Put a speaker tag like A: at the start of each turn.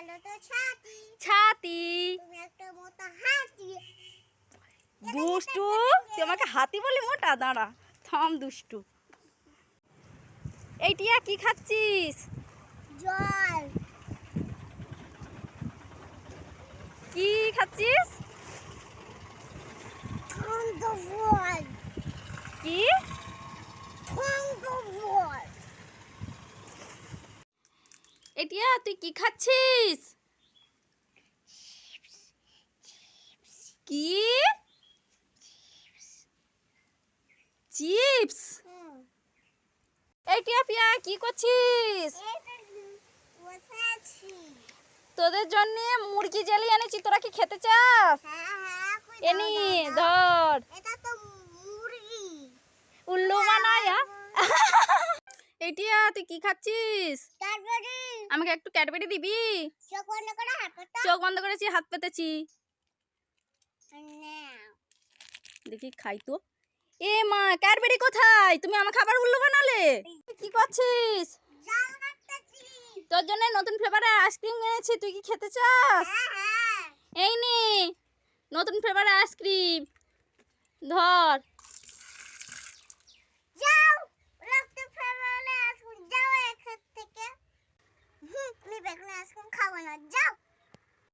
A: বলো তো ছাতি।
B: ছাতি।
A: তুমি একটা মোটা হাতি।
B: দুষ্টু তুই আমাকে হাতি বলি মোটা? দাঁড়া থাম দুষ্টু। এই টিয়া কি খাচ্ছিস?
A: জল।
B: কি খাচ্ছিস? কি
A: ঠন্ড বল
B: এই টিয়া তুই কি খাচ্ছিস? কি? চিপস?
A: হুম
B: এই টিয়া পিয়া কি করছিস? তোদের জন্য মুরগি জেলি এনেছি তোরা কি খেতে চাস?
A: হ্যাঁ হ্যাঁ
B: এনি। ধর
A: এটা তো মুরগি
B: উল্লু বানায়া এই টিয়া তুই কি খাচ্ছিস? আমাকে একটু ক্যাডবেরি দিবি?
A: চোখ বন্ধ
B: করেছি হাত পেতেছি। দেখি খাই তো। এ মা ক্যাডবেরি কোথায়? তুমি আমার খাবার উল্লু বানালে? কি করছিস? তোর জন্য নতুন ফ্লেভারের আইসক্রিম এনেছি তুই কি খেতে চাস?
A: হ্যাঁ হ্যাঁ।
B: এই নে নতুন ফ্লেভারের আইসক্রিম ধর। I'm calling a joke.